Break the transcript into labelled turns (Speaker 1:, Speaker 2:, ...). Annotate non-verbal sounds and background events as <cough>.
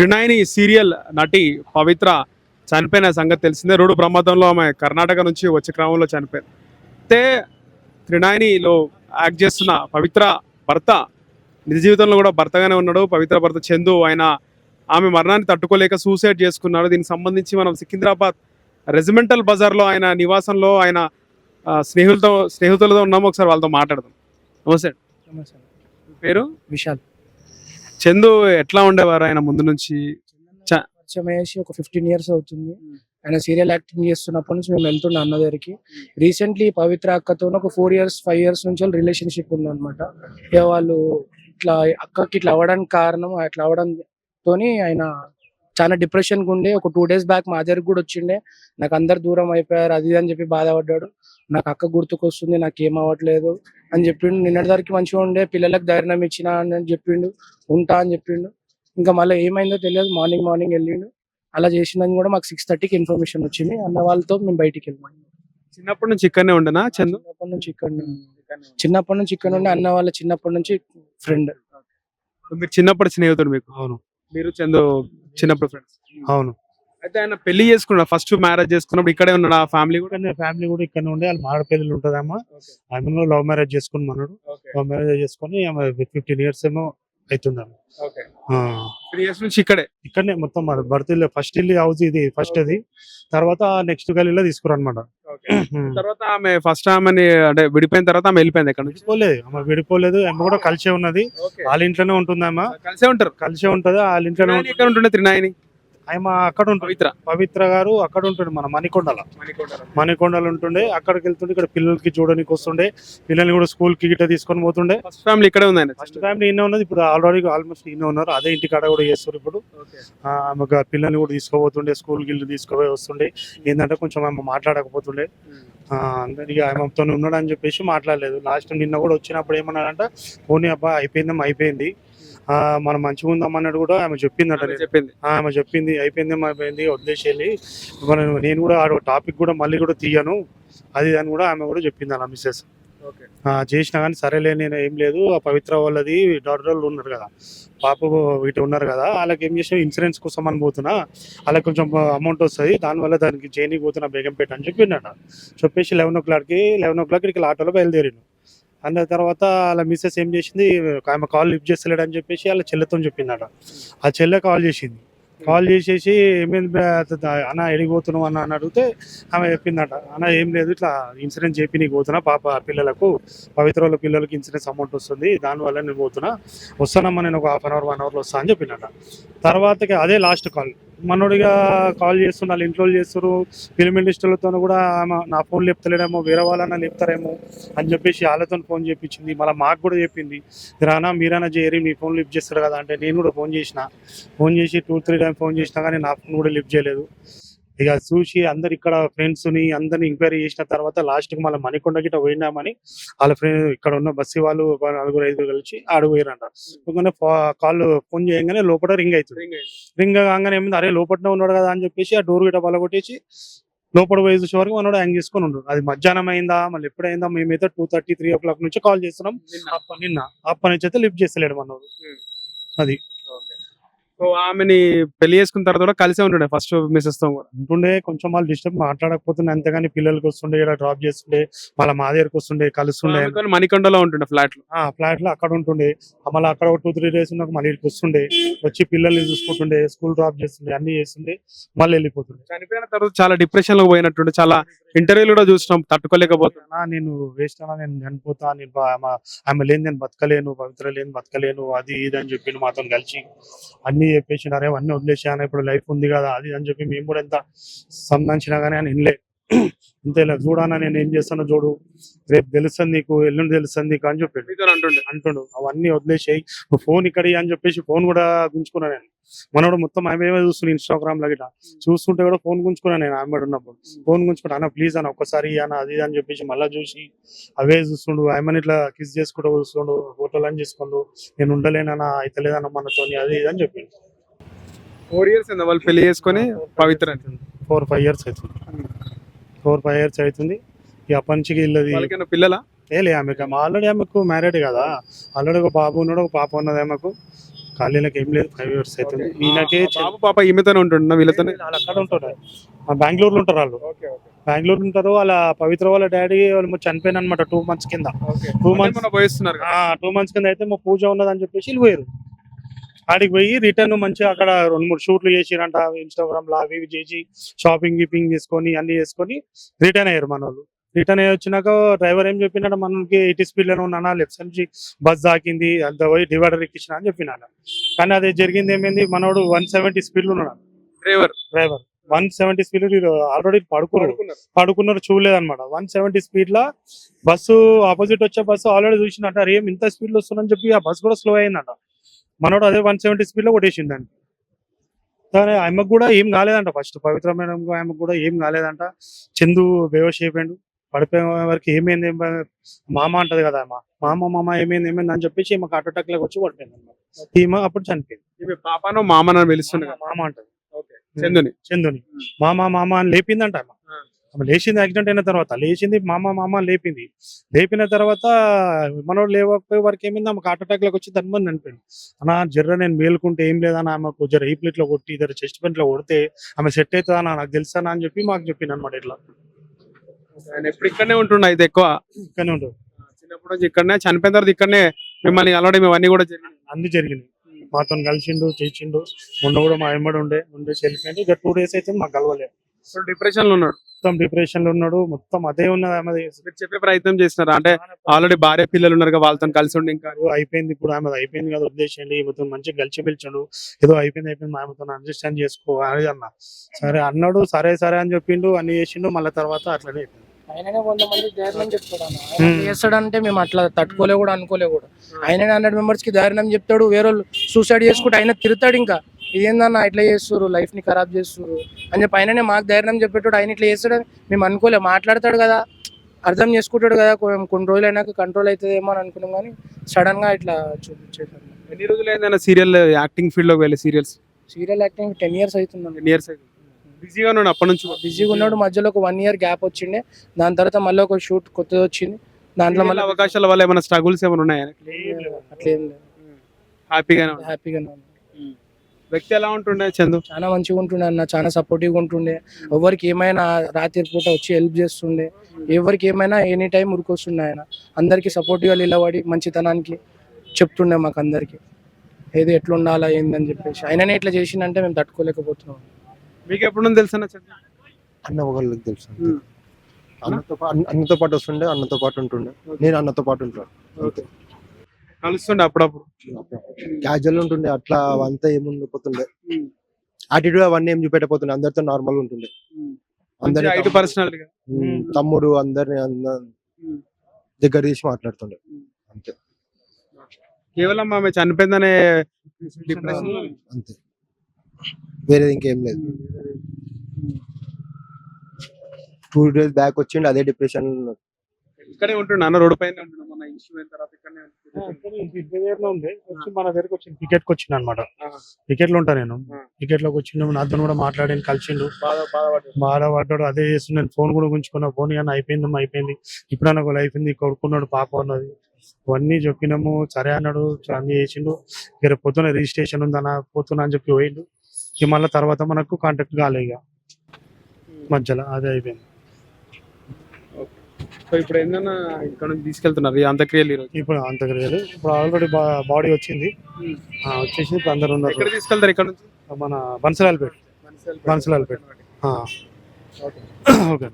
Speaker 1: త్రినాయిని serial నటి పవిత్ర చనిపోయిన సంగతి తెలిసిందే. రోడ్డు ప్రమాదంలో ఆమె కర్ణాటక నుంచి వచ్చే క్రమంలో చనిపోయింది. అయితే త్రినాయినిలో యాక్ట్ చేస్తున్న పవిత్ర భర్త నిజ జీవితంలో కూడా భర్తగానే ఉన్నాడు. పవిత్ర భర్త చందు ఆయన ఆమె మరణాన్ని తట్టుకోలేక సూసైడ్ చేసుకున్నాడు. దీనికి సంబంధించి మనం సికింద్రాబాద్ రెజిమెంటల్ బజార్లో ఆయన నివాసంలో ఆయన స్నేహితులతో స్నేహితులతో ఉన్నాము. ఒకసారి వాళ్ళతో మాట్లాడదాం. నమస్తే. పేరు?
Speaker 2: విశాల్.
Speaker 1: చందు ఎట్లా ఉండేవారు ఆయన ముందు నుంచి?
Speaker 2: పరిచయం అయ్యేసి ఒక ఫిఫ్టీన్ ఇయర్స్ అవుతుంది. ఆయన సీరియల్ యాక్టింగ్ చేస్తున్నప్పటి నుంచి మేము వెళ్తుండే అన్న దగ్గరికి రీసెంట్లీ పవిత్ర అక్కతో ఒక ఫోర్ ఇయర్స్ ఫైవ్ ఇయర్స్ నుంచి రిలేషన్షిప్ ఉందన్నమాట. ఇక వాళ్ళు ఇట్లా అక్కకి ఇట్లా అవ్వడానికి కారణం అట్లా అవ్వడంతోని ఆయన చాలా డిప్రెషన్ ఉండే ఒక టూ డేస్ బ్యాక్ మా దగ్గరికి కూడా వచ్చిండే. నాకు అందరు దూరం అయిపోయారు అది అని చెప్పి బాధపడ్డాడు. నాకు అక్క గుర్తుకొస్తుంది నాకు ఏం అవ్వట్లేదు. అని చెప్పిండు. నిన్నటి వరకు మంచిగా ఉండే పిల్లలకు ధైర్యం ఇచ్చిన అని చెప్పిండు. ఉంటా అని చెప్పిండు. ఇంకా మళ్ళీ ఏమైందో తెలియదు. మార్నింగ్ మార్నింగ్ వెళ్ళిండు. అలా చేసిందని కూడా మాకు సిక్స్ థర్టీకి ఇన్ఫర్మేషన్ వచ్చింది. అన్న వాళ్ళతో మేము బయటికి వెళ్ళాం
Speaker 1: చిన్నప్పటి నుంచి ఇక్కడనే ఉండనా చందు?
Speaker 2: చిన్నప్పటి నుంచి ఇక్కడ చిన్నప్పటి నుంచి ఇక్కడ నుండి అన్న వాళ్ళ చిన్నప్పటి నుంచి ఫ్రెండ్
Speaker 1: మీరు చిన్నప్పటి స్నేహితుడు మీకు?
Speaker 3: అవును.
Speaker 1: మీరు చందు చిన్నప్పుడు ఫ్రెండ్స్
Speaker 3: అవును.
Speaker 1: అయితే ఆయన పెళ్ళి చేసుకున్నాడు ఫస్ట్ మ్యారేజ్ చేసుకున్నప్పుడు ఇక్కడే ఉన్నాడు ఆ ఫ్యామిలీ కూడా?
Speaker 3: ఫ్యామిలీ కూడా ఇక్కడ ఉండే. వాళ్ళు మాడపల్లి ఉంటుందమ్మా ఆమె లవ్ మ్యారేజ్ చేసుకుని మనడు లవ్ మ్యారేజ్ చేసుకొని ఆమె ఫిఫ్టీన్ ఇయర్స్ ఏమో అవుతుందమ్మ
Speaker 1: త్రీ ఇయర్స్ నుంచి ఇక్కడే?
Speaker 3: ఇక్కడనే మొత్తం మన భర్త ఇల్లు ఫస్ట్ ఇల్లు హౌస్ ఇది ఫస్ట్ అది. తర్వాత నెక్స్ట్ గల్లీలో తీసుకురా అనమాట
Speaker 1: తర్వాత ఆమె ఫస్ట్ ఆమెని అంటే విడిపోయిన తర్వాత ఆమె వెళ్ళిపోయింది ఇక్కడ నుంచి?
Speaker 3: విడిపోలేదు. ఆమె విడిపోలేదు. ఆమె కూడా కలిసే ఉన్నది. వాళ్ళ ఇంట్లోనే ఉంటుంది ఆమె
Speaker 1: కలిసే ఉంటారు.
Speaker 3: కలిసే ఉంటది. వాళ్ళ ఇంట్లోనే
Speaker 1: ఎక్కడ ఉంటుండే? త్రినాయని?
Speaker 3: ఆమె అక్కడ ఉంటుంది
Speaker 1: పవిత్ర.
Speaker 3: పవిత్ర గారు అక్కడ ఉంటుండే మన మణికొండల. మణికొండలు. ఉంటుండే అక్కడికి వెళ్తుండే ఇక్కడ పిల్లలకి చూడడానికి వస్తుండే పిల్లల్ని కూడా స్కూల్కి గిట్ట తీసుకొని పోతుండే.
Speaker 1: ఫస్ట్ ఫ్యామిలీ ఇక్కడే ఉంది ఆయన
Speaker 3: ఫస్ట్ ఫ్యామిలీ ఈయన ఉన్నది ఇప్పుడు ఆల్రెడీ ఆల్మోస్ట్ ఈయన ఉన్నారు అదే ఇంటి కాడ కూడా చేస్తారు ఇప్పుడు. ఆ, ఆమెకు ఆ పిల్లల్ని కూడా తీసుకోబోతుండే స్కూల్ గిల్లు తీసుకుపోయి వస్తుండే. ఏంటంటే కొంచెం ఆమె మాట్లాడకపోతుండే. ఆ, అందరికి ఆమెతో ఉన్నాడు అని చెప్పేసి మాట్లాడలేదు. లాస్ట్ నిన్న కూడా వచ్చినప్పుడు ఏమన్నాడంట పోనీ అబ్బా అయిపోయిందమ్మా అయిపోయింది. మనం మంచిగా ఉందాం అన్నట్టు కూడా ఆమె చెప్పిందట
Speaker 1: ఆమె చెప్పింది.
Speaker 3: ఆమె చెప్పింది అయిపోయిందేమో అయిపోయింది వదిలేసేయాలి మన నేను కూడా ఆ టాపిక్ కూడా మళ్ళీ కూడా తీయను. అది అని కూడా ఆమె కూడా చెప్పింది అలా మిస్సెస్ చేసినా కానీ సరేలే నేను ఏం లేదు. ఆ పవిత్ర వాళ్ళది డాక్టర్ ఉన్నారు కదా. పాప ఇటు ఉన్నారు కదా. వాళ్ళకి ఏం చేసిన ఇన్సూరెన్స్ కోసం అని పోతున్నా. వాళ్ళకి కొంచెం అమౌంట్ వస్తుంది. దానివల్ల దానికి జైనికి పోతున్నా బేగంపేట అని చెప్పిండట చెప్పేసి లెవెన్ ఓ క్లాక్కి లెవెన్ ఓ క్లాక్ ఇక్కడ ఆటోలో బయలుదేరిను అన్న తర్వాత వాళ్ళ మిస్సెస్ ఏం చేసింది ఆమె కాల్ లిఫ్ట్ చేస్తలేడు అని చెప్పేసి వాళ్ళ చెల్లెతో చెప్పిందట. ఆ చెల్లె కాల్ చేసింది. కాల్ చేసేసి ఏమైంది అన్న ఎడిగిపోతున్నావు అన్న అని అడిగితే ఆమె చెప్పిందట. అన్న ఏం లేదు ఇట్లా ఇన్సూరెన్స్ చెప్పి నీకు పోతున్నా పాప పిల్లలకు పవిత్ర వాళ్ళ పిల్లలకి ఇన్సూరెన్స్ అమౌంట్ వస్తుంది దానివల్ల నేను పోతున్నా. వస్తానమ్మా నేను ఒక హాఫ్ అన్ అవర్ వన్ అవర్లో వస్తా అని చెప్పినట తర్వాతకి అదే లాస్ట్ కాల్ మనోడిగా కాల్ చేస్తున్న వాళ్ళు ఇంట్లో చేస్తారు ఫిలిం ఇండస్ట్రీలతో కూడా ఆమె నా ఫోన్ లేపుతలేడేమో వేరే వాళ్ళన్నా లేపుతారేమో అని చెప్పేసి వాళ్ళతో ఫోన్ చేపించింది. మళ్ళీ మాకు కూడా చెప్పింది రానా మీరైనా చేయరు మీ ఫోన్ లిఫ్ట్ చేస్తారు కదా అంటే నేను కూడా ఫోన్ చేసిన. ఫోన్ చేసి టూ త్రీ టైం ఫోన్ చేసినా కానీ నా ఫోన్ కూడా లిఫ్ట్ చేయలేదు. ఇక చూసి అందరు ఇక్కడ ఫ్రెండ్స్ని అందరిని ఎంక్వైరీ చేసిన తర్వాత లాస్ట్కి మళ్ళీ మణికొండ గిట్ట పోయినామని వాళ్ళ ఫ్రెండ్ ఇక్కడ ఉన్న బస్సు వాళ్ళు నలుగురు ఐదుగురు కలిసి ఆడు పోయారంట. ఎందుకంటే కాల్ ఫోన్ చేయగానే లోపల రింగ్ అవుతుంది రింగ్ కాగానే ఏమైంది? అరే లోపలనే ఉన్నాడు కదా అని చెప్పేసి ఆ డోర్ గిట్ట పలగొట్టేసి లోపల పోయి చూసే వరకు మనోడు హ్యాంగ్ చేసుకొని ఉండు అది మధ్యాహ్నం అయిందా? మళ్ళీ ఎప్పుడైందా? మేమైతే two thirty three o'clock నుంచి కాల్ చేస్తున్నాం. అప్ప నిన్న. అప్పటి నుంచి అయితే లిఫ్ట్ చేస్తలేడు మనోడు. అది.
Speaker 1: సో ఆమెని పెళ్ళి చేసుకున్న తర్వాత కూడా కలిసే ఉంటుండే ఫస్ట్ మిస్సెస్తో కూడా.
Speaker 3: ఉంటుండే కొంచెం వాళ్ళు డిస్టర్బ్ మాట్లాడకపోతుండే అంతేగాని పిల్లలకి వస్తుండే ఇక్కడ డ్రాప్ చేస్తుండే వాళ్ళ మా దగ్గరకు వస్తుండే కలుస్తుండే.
Speaker 1: మణికొండలో ఉంటుండే ఫ్లాట్లో.
Speaker 3: ఆ ఫ్లాట్లో అక్కడ ఉంటుండే. మళ్ళీ అక్కడ ఒక టూ త్రీ డేస్ ఉన్నాక మళ్ళీ ఇక్కడికి వస్తుండే. వచ్చి పిల్లల్ని చూసుకుంటుండే స్కూల్ డ్రాప్ చేస్తుండే అన్ని చేస్తుండే మళ్ళీ వెళ్ళిపోతుండే.
Speaker 1: చనిపోయిన తర్వాత చాలా డిప్రెషన్లో పోయినట్టుండే చాలా ఇంటర్వ్యూలు కూడా చూసినాం తట్టుకోలేకపోతున్నా.
Speaker 3: నేను వేస్ట్ అన్నా నేను చనిపోతా నేను ఆమె లేని నేను బతకలేను పవిత్ర లేని బతకలేను అది ఇది అని చెప్పి మాతో కలిసి అన్ని చెప్పేసి అరే అన్ని వదిలేసాను ఇప్పుడు లైఫ్ ఉంది కదా అది అని చెప్పి మేము కూడా ఎంత సంబంధించినా కానీ ఆయన వినలేదు. <clears throat> ఇంతేలా చూడానా నేను ఏం చేస్తానో చూడు. రేపు తెలుస్తుంది నీకు ఎల్లుండి తెలుస్తుంది నీకు అని చెప్పాడు.
Speaker 1: అంటుండే.
Speaker 3: అంటుండు. అవన్నీ వదిలేసాయి. నువ్వు ఫోన్ ఇక్కడ అని చెప్పేసి ఫోన్ కూడా గుంజుకున్నా నేను. మనోడు మొత్తం ఆమె ఏమో చూస్తుండే ఇన్స్టాగ్రామ్లో గిట్లా. చూస్తుంటే కూడా ఫోన్ గుంజుకున్నా నేను ఆమె ఉన్నప్పుడు. ఫోన్ గుంజుకుంటా అన్న ప్లీజ్ అన్న ఒక్కసారి అన్న అది అని చెప్పేసి మళ్ళీ చూసి అవే చూస్తుండు. ఆమెను ఇట్లా కిస్ చేసుకుంటూ చూస్తుండు ఫోటోలు అని చేసుకోండు నేను ఉండలేనన్నా అయితలేదన్న మనతోని అది ఇది అని చెప్పిండు.
Speaker 1: ఫోర్ ఇయర్స్ అయింది వాళ్ళు పెళ్ళి చేసుకొని? పవిత్ర.
Speaker 3: ఫోర్ ఫైవ్ ఇయర్స్ అవుతుంది. ఫోర్ ఫైవ్ ఇయర్స్ అవుతుంది. ఇక అప్పటి నుంచి ఇల్లది
Speaker 1: వాళ్ళకైనా పిల్లల?
Speaker 3: ఏ లే ఆమెకు ఆల్రెడీ ఆమెకు మ్యారేడ్ కదా. ఆల్రెడీ ఒక బాబు ఉన్నాడు ఒక పాప ఉన్నది ఆమెకు. ఖాళీలకు ఏం లేదు ఫైవ్ ఇయర్స్ అవుతుంది. ఈయనకే
Speaker 1: బాబు పాప ఈమెతోనే ఉంటుండ వీళ్ళతోనే?
Speaker 3: వాళ్ళు అక్కడ ఉంటారు ఆ బెంగళూరులో ఉంటారు వాళ్ళు. బెంగళూరు ఉంటారు వాళ్ళ పవిత్ర వాళ్ళ డాడీ వాళ్ళు చనిపోయిన అనమాట టూ మంత్స్ కింద. టూ మంత్స్ టూ మంత్స్ కింద. అయితే మా పూజ ఉన్నదని చెప్పేసి వీళ్ళు పోయారు ఆడికి పోయి రిటర్న్ మంచిగా అక్కడ రెండు మూడు షూట్లు చేసిరంట ఇన్స్టాగ్రామ్లో అవి ఇవి చేసి షాపింగ్ గిపింగ్ చేసుకొని అన్ని చేసుకొని రిటర్న్ అయ్యారు మన వాళ్ళు రిటర్న్ అయ్యి వచ్చినాక డ్రైవర్ ఏం చెప్పినాడు మనకి ఎయిటీ స్పీడ్లోనే ఉన్నానా లెఫ్ట్ సైడ్ నుంచి బస్ దాకింది అంత పోయి డివైడర్ ఎక్కించిన అని చెప్పినాడు. కానీ అది జరిగింది ఏమైంది మనోడు వన్ సెవెంటీ స్పీడ్లో ఉన్నాడు.
Speaker 1: Driver.
Speaker 3: Driver. One seventy speed already పడుకున్నారు పడుకున్నారు చూడలేదు అనమాట వన్ సెవెంటీ స్పీడ్ లా బస్సు ఆపోజిట్ వచ్చే బస్సు ఆల్రెడీ చూసినట్ట అరే ఇంత స్పీడ్లో వస్తుందని చెప్పి ఆ బస్ కూడా స్లో అయిందంట. మనోడు అదే వన్ సెవెంటీ స్పీడ్లో కొట్టేసిందండి కానీ ఆమెకు కూడా ఏం కాలేదంట ఫస్ట్. పవిత్ర మేడం ఆమెకు కూడా ఏం కాలేదంట. చందు బేవష్ అయిపోయాడు. పడిపోయే వరకు ఏమైంది? మామ అంటది కదా అమ్మ. మామ మామ ఏమైంది? ఏమైంది? అని చెప్పేసి ఈమెకు హార్ట్ అటాక్ లాగా వచ్చి పడిపోయింది అనమాట ఈమె అప్పుడు చనిపోయింది.
Speaker 1: ఈమె పాపను మామను పిలుస్తుంది.
Speaker 3: మామ అంటది.
Speaker 1: చందుని?
Speaker 3: చందుని. మామ మామ అని లేపిందంట ఆమె. లేచింది యాక్సిడెంట్ అయిన తర్వాత లేచింది మామ మామ లేపింది. లేపిన తర్వాత మనోడు లేవకపోయే వరకు ఏమైంది? ఆమెకు హార్ట్ అటాక్లోకి వచ్చి ధన్మని చనిపోయింది. అన్న జర్ర నేను మేలుకుంటే ఏం లేదన్న ఆమెకు జర ఈ ప్లేట్లో కొట్టి ఇద్దరు చెస్ట్ పెంట్లో కొడితే ఆమె సెట్ అవుతుందా నాకు తెలుసా అని చెప్పి మాకు చెప్పింది అనమాట ఇట్లా.
Speaker 1: ఆయన ఎప్పుడు ఇక్కడనే ఉంటుండ అయితే ఎక్కువ?
Speaker 3: ఇక్కడనే ఉంటుంది
Speaker 1: చిన్నప్పటి నుంచి ఇక్కడనే చనిపోయిన తర్వాత ఇక్కడనే మిమ్మల్ని అలవడం ఇవన్నీ కూడా జరిగింది.
Speaker 3: అన్ని జరిగినాయి మాతో కలిసిండు చేసిండు. మొన్న కూడా మా ఎమ్మడి ఉండే ఉండే వెళ్ళిపోయింది ఇక టూ డేస్ అయితే మాకు కలవలేదు.
Speaker 1: డిప్రెషన్లో ఉన్నాడు.
Speaker 3: మొత్తం డిప్రెషన్లో ఉన్నాడు. మొత్తం అదే ఉన్నది ఆమె
Speaker 1: మీరు చెప్పే ప్రయత్నం చేస్తున్నారా? అంటే ఆల్రెడీ భార్య పిల్లలు ఉన్నారు కదా వాళ్ళతో కలిసి ఉండి ఇంకా.
Speaker 3: అయిపోయింది ఇప్పుడు ఆమె అయిపోయింది కదా ఉద్దేశండి ఈమెతో మంచిగా కలిసి పిలిచాడు. ఏదో అయిపోయింది అయిపోయింది. ఆమెతో అండర్స్టాండ్ చేసుకో అని అన్న. సరే అన్నాడు సరే సరే అని చెప్పిండు అన్ని చేసిండు. మళ్ళీ తర్వాత అట్లనే అయిపోయింది.
Speaker 2: ఆయననే కొంతమంది ధైర్యం చెప్తాడు చేస్తాడంటే మేము అట్లా తట్టుకోలే కూడా అనుకోలే కూడా ఆయననే హండ్రెడ్ మెంబర్స్కి ధైర్యం చెప్తాడు. వేరే వాళ్ళు సూసైడ్ చేసుకుంటే ఆయన తిడతాడు ఇంకా. ఏందన్న ఇట్లా చేస్తున్నారు లైఫ్ని ఖరాబ్ చేస్తున్నారు అని చెప్పి ఆయననే మాకు ధైర్యం చెప్పేటోడు ఆయన ఇట్లా చేస్తాడు. మేము అనుకోలే మాట్లాడతాడు కదా. అర్థం చేసుకుంటాడు కదా. కొన్ని రోజులు అయినాక కంట్రోల్ అవుతుందేమో అని అనుకున్నాం కానీ సడన్గా ఇట్లా చూపించేసాడు
Speaker 1: ఎన్ని రోజులు అయిందన్న సీరియల్ యాక్టింగ్ ఫీల్డ్లోకి వెళ్ళి serials
Speaker 2: serial acting ten years అవుతుందండి.
Speaker 1: ఇయర్స్ బిజీగా ఉన్నాడు అప్పటి నుంచి
Speaker 2: బిజీగా ఉన్నాడు. మధ్యలో ఒక వన్ ఇయర్ గ్యాప్ వచ్చిండే. దాని తర్వాత మళ్ళీ ఒక షూట్ కొత్తది వచ్చింది. దాంట్లో
Speaker 1: మళ్ళీ అవకాశాల వల్ల ఏమైనా స్ట్రగుల్స్ ఏమైనా ఉన్నాయా?
Speaker 3: ఏం లేదు.
Speaker 2: అట్లేం లేదు.
Speaker 1: హ్యాపీగానే ఉన్నాడు.
Speaker 2: హ్యాపీగానే ఉంది
Speaker 1: వ్యక్తి ఎలా ఉంటుండే చందు?
Speaker 2: చాలా మంచిగా ఉంటుండే అన్న చాలా సపోర్టివ్గా ఉంటుండే. ఎవరికి ఏమైనా రాత్రి పూట వచ్చి హెల్ప్ చేస్తుండే. ఎవరికి ఏమైనా ఎనీ టైం ఉరికొస్తుండే ఆయన. అందరికి సపోర్టివ్గా నిలబడి మంచితనానికి చెప్తుండే మాకు అందరికి. ఏది ఎట్లా ఉండాలా ఏందని చెప్పేసి. ఆయననే ఇట్లా చేసిందంటే మేము తట్టుకోలేకపోతున్నాం.
Speaker 1: మీకు ఎప్పుడు తెలుసా చందు?
Speaker 4: అన్న ఒకళ్ళకి తెలుసు. అన్నతో అన్నతో పాటు వస్తుండే అన్నతో పాటు ఉంటుండే. నేను అన్నతో పాటు ఉంటాను.
Speaker 1: ఓకే. కలుస్తుండే అప్పుడప్పుడు.
Speaker 4: క్యాజువల్ ఉంటుండే అట్లా అంతా ఏముండిపోతుండే యాటిట్యూడ్ అవన్నీ ఏం చూపెట్టపోతుండే అందరితో నార్మల్ ఉంటుండే. అందరి
Speaker 1: పర్సనాలిటీ
Speaker 4: తమ్ముడు అందరిని. దగ్గర తీసి మాట్లాడుతుండే. అంతే.
Speaker 1: కేవలం ఆమె చనిపోయిందనే
Speaker 4: అంతే. వేరే ఇంకేం లేదు. టూ డేస్ బ్యాక్ వచ్చిండు అదే డిప్రెషన్
Speaker 1: ఇక్కడే ఉంటుండే అన్న రోడ్డు పైన ఉంటుండే మన ఇష్యూ అయిన తర్వాత ఇక్కడనే
Speaker 3: ఉంది వచ్చి మన దగ్గరకు వచ్చింది టికెట్కి వచ్చింది అనమాట. టికెట్లో ఉంటా నేను. టికెట్లోకి వచ్చిండు నాతో కూడా మాట్లాడాను కలిసిండు.
Speaker 1: బాధ బాధపడ్డాడు.
Speaker 3: అదే చేస్తున్నాను ఫోన్ కూడా ఉంచుకున్నా ఫోన్ కానీ అయిపోయింది అయిపోయింది. ఇప్పుడు నాకు లైఫ్ ఉంది కొడుకున్నాడు పాప ఉన్నది. ఇవన్నీ చెప్పినాము సరే అన్నాడు అన్ని చేసిండు. ఇక రేపు పొద్దున రిజిస్ట్రేషన్ ఉందన్న పోతున్నా అని చెప్పి పోయిండు. ఇక మళ్ళీ తర్వాత మనకు కాంటాక్ట్ కాలే ఇక. మధ్యలో అదే అయిపోయింది.
Speaker 1: సో ఇప్పుడు ఏందన్నా ఇక్కడ నుంచి తీసుకెళ్తున్నారు ఈ అంత్యక్రియలు ఈరోజు?
Speaker 3: ఇప్పుడు అంత లేదు ఇప్పుడు ఆల్రెడీ బాడీ వచ్చింది. ఆ, వచ్చేసి ఇప్పుడు అందరు
Speaker 1: ఎక్కడ
Speaker 3: ఉన్నారు
Speaker 1: తీసుకెళ్తారు ఇక్కడ నుంచి?
Speaker 3: మన బన్సలాల్పేట. బన్సలాల్పేట. ఓకే.